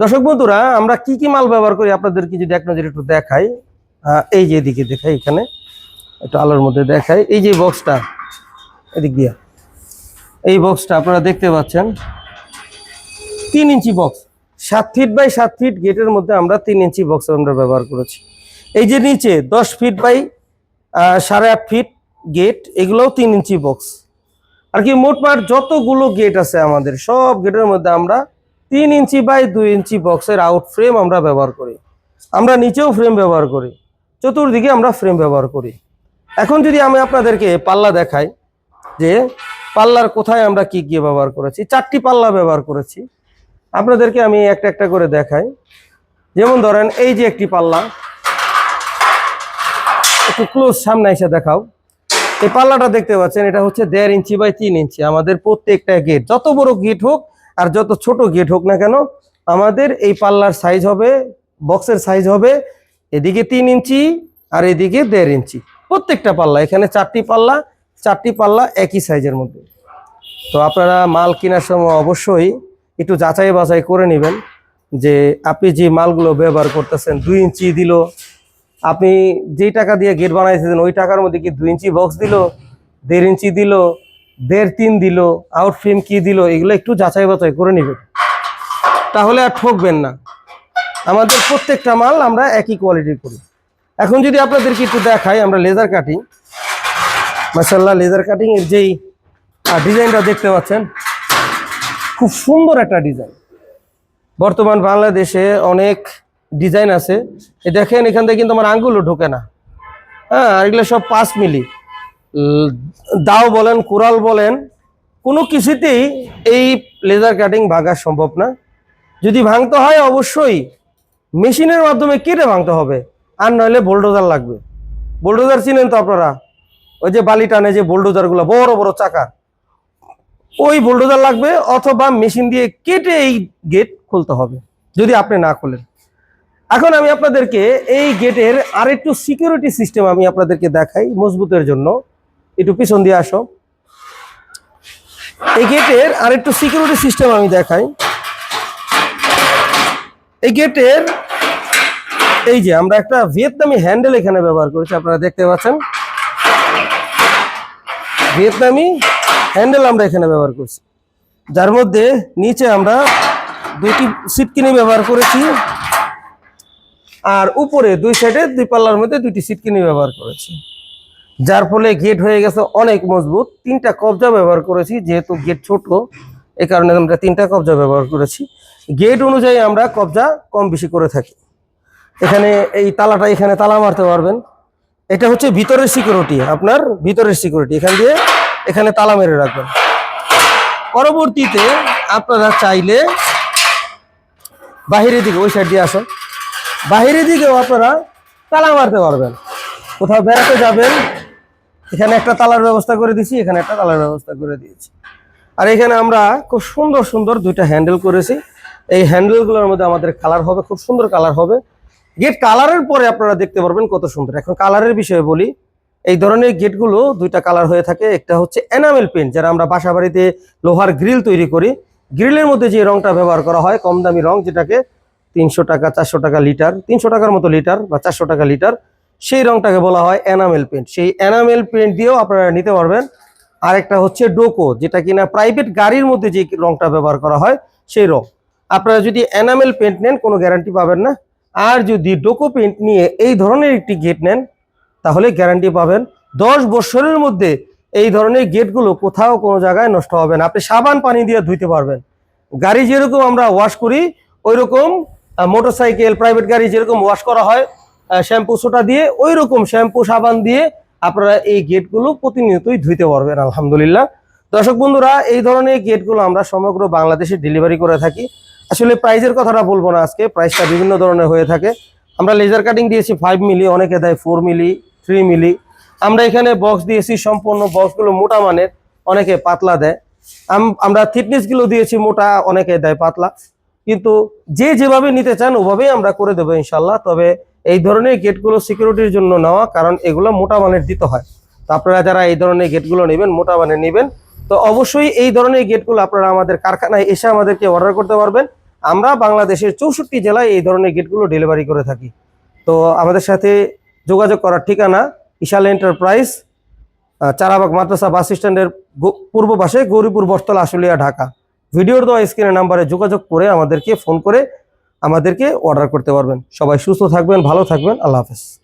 দর্শক বন্ধুরা, আমরা কি কি মাল ব্যবহার করি আপনাদেরকে যদি এক একটু দেখাই এই যে এদিকে দেখাই এখানে, একটু আলোর মধ্যে দেখাই, এই যে বক্সটা, এদিক দিয়া, এই বক্সটা আপনারা দেখতে পাচ্ছেন, তিন ইঞ্চি বক্স, সাত ফিট বাই সাত ফিট গেটের মধ্যে আমরা তিন ইঞ্চি বক্স আমরা ব্যবহার করেছি। এই যে নিচে দশ ফিট বাই সাড়ে আট ফিট গেট এগুলোও তিন ইঞ্চি বক্স। আর কি মোটমাট যতগুলো গেট আছে আমাদের, সব গেটের মধ্যে আমরা তিন ইঞ্চি বাই দুই ইঞ্চি বক্সের আউট ফ্রেম আমরা ব্যবহার করি। আমরা নিচেও ফ্রেম ব্যবহার করি, চতুর্দিকে আমরা ফ্রেম ব্যবহার করি। এখন যদি আমি আপনাদেরকে পাল্লা দেখাই যে পাল্লার কোথায় আমরা কি গিয়ে ব্যবহার করেছি, চারটি পাল্লা ব্যবহার করেছি, আপনাদেরকে আমি একটা একটা করে দেখাই। যেমন ধরেন, এই যে একটি পাল্লা, একটু ক্লোজ সামনে এসে দেখাও। এই পাল্লাটা দেখতে পাচ্ছেন, এটা হচ্ছে দেড় ইঞ্চি বাই তিন ইঞ্চি। আমাদের প্রত্যেকটা গেট যত বড় গেট হোক আর যত ছোট গেট হোক না কেন, আমাদের এই পাল্লার সাইজ হবে বক্সের সাইজ হবে, এদিকে তিন ইঞ্চি আর এদিকে দেড় ইঞ্চি। প্রত্যেকটা পাল্লা, এখানে চারটি পাল্লা চারটি পাল্লা একই সাইজের মধ্যে। তো আপনারা মাল কেনার সময় অবশ্যই একটু যাচাই বাছাই করে নেবেন যে আপনি যে মালগুলো ব্যবহার করতেছেন, দুই ইঞ্চি দিল, আপনি যেই টাকা দিয়ে গেট বানাইছেন ওই টাকার মধ্যে কি দুই ইঞ্চি বক্স দিল, দেড় ইঞ্চি দিল দেড় তিন দিল আউট ফ্রেম কি দিল, এগুলো একটু যাচাই বাছাই করে নেবেন তাহলে আর ঠকবেন না। আমাদের প্রত্যেকটা মাল আমরা একই কোয়ালিটির করি। এখন যদি আপনাদেরকে একটু দেখাই, আমরা লেজার কাটিং মাসাল্লাহ লেজার কাটিং এর যেই ডিজাইনটা দেখতে পাচ্ছেন, খুব সুন্দর একটা ডিজাইন। বর্তমান বাংলাদেশে অনেক ডিজাইন আছে। দেখেন, এখান থেকে কিন্তু আমার আঙ্গুলও ঢোকে না। হ্যাঁ এগুলো সব পাঁচ মিলি। দাও বলেন, কোরাল বলেন, কোনো কিছুতেই এই লেজার কাটিং ভাঙা সম্ভব না। যদি ভাঙতে হয় অবশ্যই মেশিনের মাধ্যমে কেটে ভাঙতে হবে, আর নইলে বোল্ডোজার লাগবে। বোল্ডোজার চিনেন তো আপনারা? ওই যে বালি টানে যে বোল্ডোজারগুলো বড় বড় চাকা। ওই বোল্ডোজার লাগবে, অথবা মেশিন দিয়ে কেটে এই গেট খুলতে হবে, যদি আপনি না খোলেন। এখন আমি আপনাদেরকে এই গেটের আরেকটু সিকিউরিটি সিস্টেম আমি আপনাদেরকে দেখাই মজবুতের জন্য। একটু পিছন দিয়ে আসো। এই গেটের আরেকটু সিকিউরিটি সিস্টেম আমি দেখাই। এই গেটের এই যে আমরা একটা ভিয়েতনামি হ্যান্ডেল এখানে ব্যবহার করেছি, আপনারা দেখতে পাচ্ছেন। ভিয়েতনামি হ্যান্ডেল আমরা এখানে ব্যবহার করছি। যার মধ্যে নিচে আমরা দুইটি সিটকিনি ব্যবহার করেছি। আর উপরে দুই সাইডে দুই পাল্লার মধ্যে দুইটি সিটকিনি ব্যবহার করেছি। যার ফলে গেট হয়ে গেছে অনেক মজবুত। তিনটা কবজা ব্যবহার করেছি, যেহেতু গেট ছোট এ কারণে আমরা তিনটা কবজা ব্যবহার করেছি। গেট অনুযায়ী আমরা কবজা কম বেশি করে থাকি। এখানে এই তালাটা এখানে তালা মারতে পারবেন। এটা হচ্ছে ভিতরের সিকিউরিটি আপনার ভিতরের সিকিউরিটি এখান দিয়ে এখানে তালা মেরে রাখবেন। পরবর্তীতে আপনারা চাইলে বাহিরের দিকে, ওই সাইড দিয়ে আসুন। বাহিরের দিকেও আপনারা তালা মারতে পারবেন। কোথাও বেড়াতে যাবেন এখানে একটা তালার ব্যবস্থা করে দিয়েছি এখানে একটা তালার ব্যবস্থা করে দিয়েছি। আর এখানে আমরা খুব সুন্দর সুন্দর দুইটা হ্যান্ডেল করেছি। এই হ্যান্ডেলগুলোর মধ্যে আমাদের কালার হবে, খুব সুন্দর কালার হবে। গেট কালারের পরে আপনারা দেখতে পারবেন কত সুন্দর। এখন কালারের বিষয়ে বলি, এই ধরনের গেটগুলো দুইটা কালার হয়ে থাকে, একটা হচ্ছে এনামেল পেন্ট যারা আমরা বাসা বাড়িতে লোহার গ্রিল তৈরি করি। গ্রিলের মধ্যে যে রংটা ব্যবহার করা হয় কম দামি রং, যেটাকে তিনশো টাকা, চারশো টাকা লিটার, তিনশো টাকার মতো লিটার বা চারশো টাকা লিটার সেই রংটাকে বলা হয় এনামেল পেন্ট সেই এনামেল পেন্ট দিয়েও আপনারা নিতে পারবেন। আর একটা হচ্ছে ডোকো, যেটা কিনা প্রাইভেট গাড়ির মধ্যে যে রংটা ব্যবহার করা হয়, সেই রং। আপনারা যদি এনামেল পেন্ট নেন, কোনো গ্যারান্টি পাবেন না। আর যদি ডোকো পেন্ট নিয়ে এই ধরনের একটি গেট নেন, তাহলে গ্যারান্টি পাবেন দশ বছরের মধ্যে এই ধরনের গেটগুলো কোথাও কোনো জায়গায় নষ্ট হবে না। আপনি সাবান, পানি দিয়ে ধুইতে পারবেন। গাড়ি যেরকম আমরা ওয়াশ করি ওই রকম মোটর সাইকেল প্রাইভেট গাড়ি যেরকম ওয়াশ করা হয় শ্যাম্পু সোটা দিয়ে ওই রকম শ্যাম্পু সাবান দিয়ে আপনারা এই গেটগুলো প্রতিনিয়তই ধুইতে পারবেন, আলহামদুলিল্লাহ। দর্শক বন্ধুরা, এই ধরনের গেটগুলো আমরা সমগ্র বাংলাদেশে ডেলিভারি করে থাকি। আসলে প্রাইজের কথাটা বলব না আজকে প্রাইসটা বিভিন্ন ধরনের হয়ে থাকে। আমরা লেজার কাটিং দিয়েছি ফাইভ মিলি অনেকে দেয় ফোর মিলি থ্রি মিলি আমরা এখানে বক্স দিয়েছি, সম্পূর্ণ বক্সগুলো মোটা মানের, অনেকে পাতলা দেয়। আম- আমরা থিকনেসগুলো দিয়েছি মোটা, অনেকে দেয় পাতলা। কিন্তু যে যেভাবে নিতে চান, ওভাবেই আমরা করে দেবো ইনশাল্লাহ তবে এই ধরনের গেটগুলো সিকিউরিটির জন্য নেওয়া, কারণ এগুলো মোটা মানের দিতে হয়। তো আপনারা যারা এই ধরনের গেটগুলো নেবেন, মোটা মানের নেবেন, তো অবশ্যই এই ধরনের গেটগুলো আপনারা আমাদের কারখানায় এসে আমাদেরকে অর্ডার করতে পারবেন। আমরা বাংলাদেশের চৌষট্টি জেলায় এই ধরনের গেটগুলো ডেলিভারি করে থাকি। তো আমাদের সাথে যোগাযোগ করার ঠিকানা ইশাল এন্টারপ্রাইজ চারাবাগ মাদ্রাসা বাস স্ট্যান্ডের পূর্ব পাশে গৌরীপুর বস্তলা আশুলিয়া, ঢাকা। ভিডিওর দেওয়া স্ক্রিনের নাম্বারে যোগাযোগ করে আমাদেরকে ফোন করে আমাদেরকে অর্ডার করতে পারবেন। সবাই সুস্থ থাকবেন ভালো থাকবেন। আল্লাহ হাফেজ।